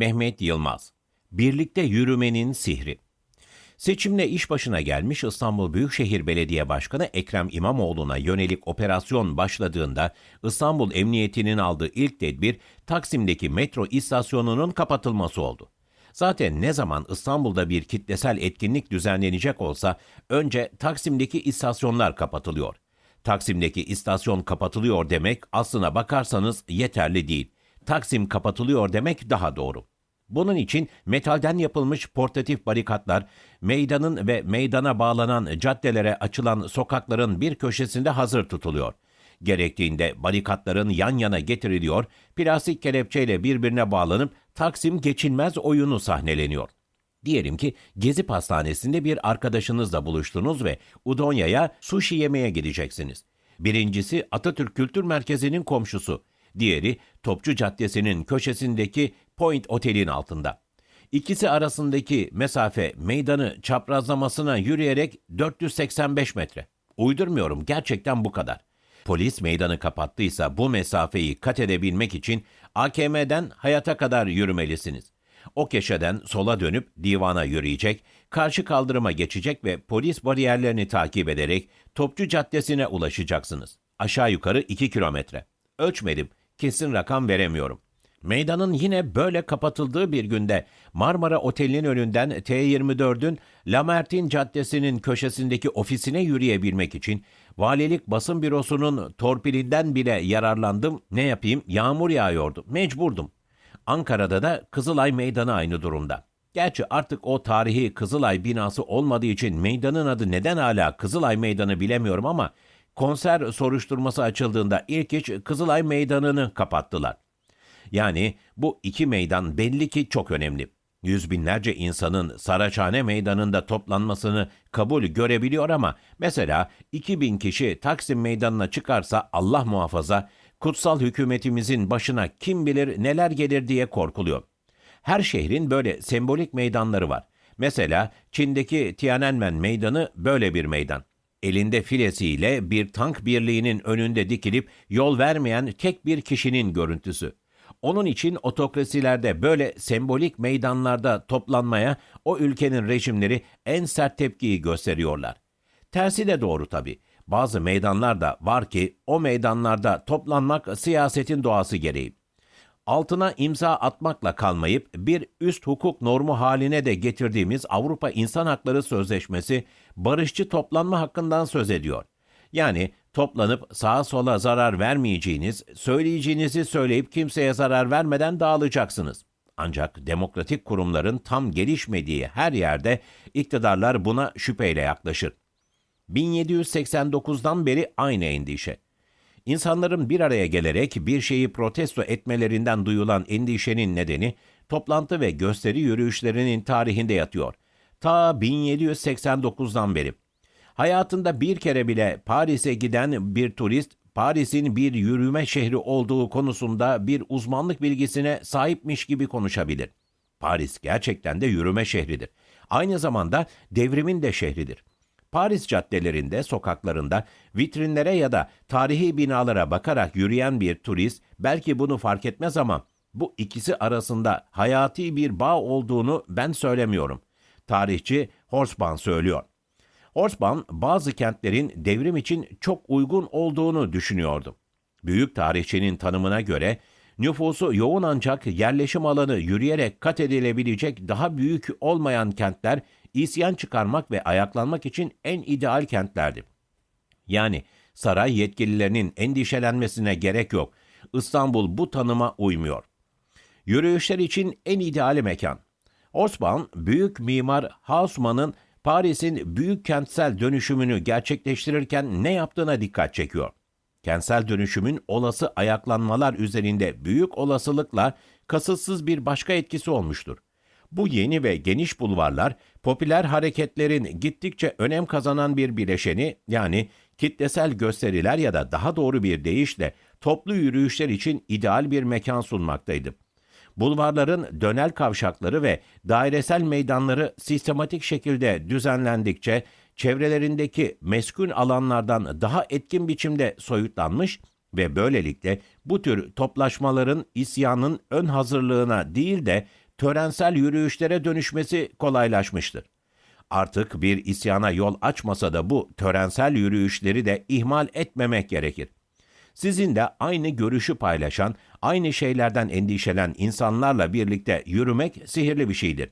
Mehmet Yılmaz Birlikte yürümenin sihri Seçimle iş başına gelmiş İstanbul Büyükşehir Belediye Başkanı Ekrem İmamoğlu'na yönelik operasyon başladığında İstanbul Emniyeti'nin aldığı ilk tedbir Taksim'deki metro istasyonunun kapatılması oldu. Zaten ne zaman İstanbul'da bir kitlesel etkinlik düzenlenecek olsa önce Taksim'deki istasyonlar kapatılıyor. Taksim'deki istasyon kapatılıyor demek aslına bakarsanız yeterli değil. Taksim kapatılıyor demek daha doğru. Bunun için metalden yapılmış portatif barikatlar, meydanın ve meydana bağlanan caddelere açılan sokakların bir köşesinde hazır tutuluyor. Gerektiğinde barikatların yan yana getiriliyor, plastik kelepçeyle birbirine bağlanıp Taksim geçilmez oyunu sahneleniyor. Diyelim ki Gezi Pastanesi'nde bir arkadaşınızla buluştunuz ve Udonya'ya sushi yemeye gideceksiniz. Birincisi Atatürk Kültür Merkezi'nin komşusu, diğeri Topçu Caddesi'nin köşesindeki Point Otel'in altında. İkisi arasındaki mesafe meydanı çaprazlamasına yürüyerek 485 metre. Uydurmuyorum gerçekten bu kadar. Polis meydanı kapattıysa bu mesafeyi kat edebilmek için AKM'den hayata kadar yürümelisiniz. O köşeden sola dönüp divana yürüyecek, karşı kaldırıma geçecek ve polis bariyerlerini takip ederek Topçu Caddesi'ne ulaşacaksınız. Aşağı yukarı 2 kilometre. Ölçmedim, kesin rakam veremiyorum. Meydanın yine böyle kapatıldığı bir günde Marmara Oteli'nin önünden T24'ün Lamertin Caddesi'nin köşesindeki ofisine yürüyebilmek için valilik basın bürosunun torpilinden bile yararlandım. Ne yapayım? Yağmur yağıyordu. Mecburdum. Ankara'da da Kızılay Meydanı aynı durumda. Gerçi artık o tarihi Kızılay binası olmadığı için meydanın adı neden hala Kızılay Meydanı bilemiyorum ama konser soruşturması açıldığında ilk iş Kızılay Meydanı'nı kapattılar. Yani bu iki meydan belli ki çok önemli. Yüz binlerce insanın Saraçhane Meydanı'nda toplanmasını kabul görebiliyor ama mesela 2000 kişi Taksim Meydanı'na çıkarsa Allah muhafaza kutsal hükümetimizin başına kim bilir neler gelir diye korkuluyor. Her şehrin böyle sembolik meydanları var. Mesela Çin'deki Tiananmen Meydanı böyle bir meydan. Elinde filesiyle bir tank birliğinin önünde dikilip yol vermeyen tek bir kişinin görüntüsü. Onun için otokrasilerde böyle sembolik meydanlarda toplanmaya o ülkenin rejimleri en sert tepkiyi gösteriyorlar. Tersi de doğru tabii. Bazı meydanlar da var ki o meydanlarda toplanmak siyasetin doğası gereği. Altına imza atmakla kalmayıp bir üst hukuk normu haline de getirdiğimiz Avrupa İnsan Hakları Sözleşmesi barışçı toplanma hakkından söz ediyor. Yani toplanıp sağa sola zarar vermeyeceğiniz, söyleyeceğinizi söyleyip kimseye zarar vermeden dağılacaksınız. Ancak demokratik kurumların tam gelişmediği her yerde iktidarlar buna şüpheyle yaklaşır. 1789'dan beri aynı endişe. İnsanların bir araya gelerek bir şeyi protesto etmelerinden duyulan endişenin nedeni toplantı ve gösteri yürüyüşlerinin tarihinde yatıyor. Ta 1789'dan beri. Hayatında bir kere bile Paris'e giden bir turist Paris'in bir yürüme şehri olduğu konusunda bir uzmanlık bilgisine sahipmiş gibi konuşabilir. Paris gerçekten de yürüme şehridir. Aynı zamanda devrimin de şehridir. Paris caddelerinde, sokaklarında, vitrinlere ya da tarihi binalara bakarak yürüyen bir turist belki bunu fark etmez ama bu ikisi arasında hayati bir bağ olduğunu ben söylemiyorum. Tarihçi Horsban söylüyor. Horsban bazı kentlerin devrim için çok uygun olduğunu düşünüyordu. Büyük tarihçinin tanımına göre nüfusu yoğun ancak yerleşim alanı yürüyerek kat edilebilecek daha büyük olmayan kentler isyan çıkarmak ve ayaklanmak için en ideal kentlerdi. Yani saray yetkililerinin endişelenmesine gerek yok. İstanbul bu tanıma uymuyor. Yürüyüşler için en ideal mekan. Osman, büyük mimar Hausmann'ın Paris'in büyük kentsel dönüşümünü gerçekleştirirken ne yaptığına dikkat çekiyor. Kentsel dönüşümün olası ayaklanmalar üzerinde büyük olasılıkla kasıtsız bir başka etkisi olmuştur. Bu yeni ve geniş bulvarlar popüler hareketlerin gittikçe önem kazanan bir bileşeni yani kitlesel gösteriler ya da daha doğru bir deyişle toplu yürüyüşler için ideal bir mekan sunmaktaydı. Bulvarların dönel kavşakları ve dairesel meydanları sistematik şekilde düzenlendikçe çevrelerindeki meskun alanlardan daha etkin biçimde soyutlanmış ve böylelikle bu tür toplaşmaların isyanın ön hazırlığına değil de törensel yürüyüşlere dönüşmesi kolaylaşmıştır. Artık bir isyana yol açmasa da bu törensel yürüyüşleri de ihmal etmemek gerekir. Sizin de aynı görüşü paylaşan, aynı şeylerden endişelen insanlarla birlikte yürümek sihirli bir şeydir.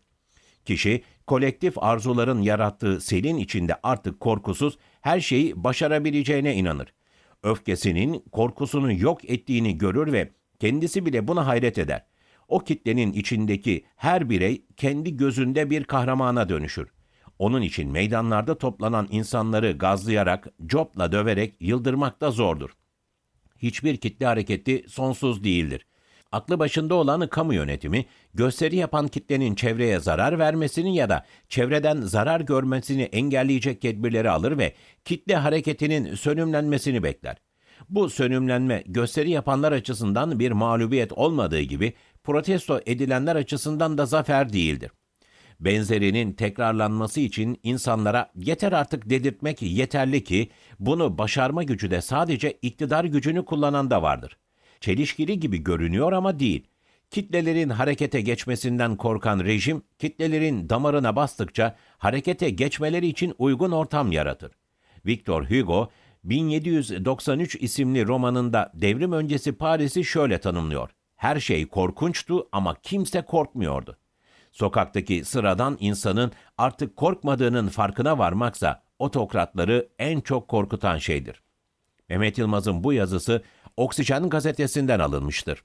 Kişi kolektif arzuların yarattığı selin içinde artık korkusuz her şeyi başarabileceğine inanır. Öfkesinin korkusunu yok ettiğini görür ve kendisi bile buna hayret eder. O kitlenin içindeki her birey kendi gözünde bir kahramana dönüşür. Onun için meydanlarda toplanan insanları gazlayarak, copla döverek yıldırmak da zordur hiçbir kitle hareketi sonsuz değildir. Aklı başında olan kamu yönetimi, gösteri yapan kitlenin çevreye zarar vermesini ya da çevreden zarar görmesini engelleyecek tedbirleri alır ve kitle hareketinin sönümlenmesini bekler. Bu sönümlenme gösteri yapanlar açısından bir mağlubiyet olmadığı gibi protesto edilenler açısından da zafer değildir benzerinin tekrarlanması için insanlara yeter artık dedirtmek yeterli ki bunu başarma gücü de sadece iktidar gücünü kullanan da vardır. Çelişkili gibi görünüyor ama değil. Kitlelerin harekete geçmesinden korkan rejim, kitlelerin damarına bastıkça harekete geçmeleri için uygun ortam yaratır. Victor Hugo, 1793 isimli romanında devrim öncesi Paris'i şöyle tanımlıyor. Her şey korkunçtu ama kimse korkmuyordu. Sokaktaki sıradan insanın artık korkmadığının farkına varmaksa otokratları en çok korkutan şeydir. Mehmet Yılmaz'ın bu yazısı Oksijen gazetesinden alınmıştır.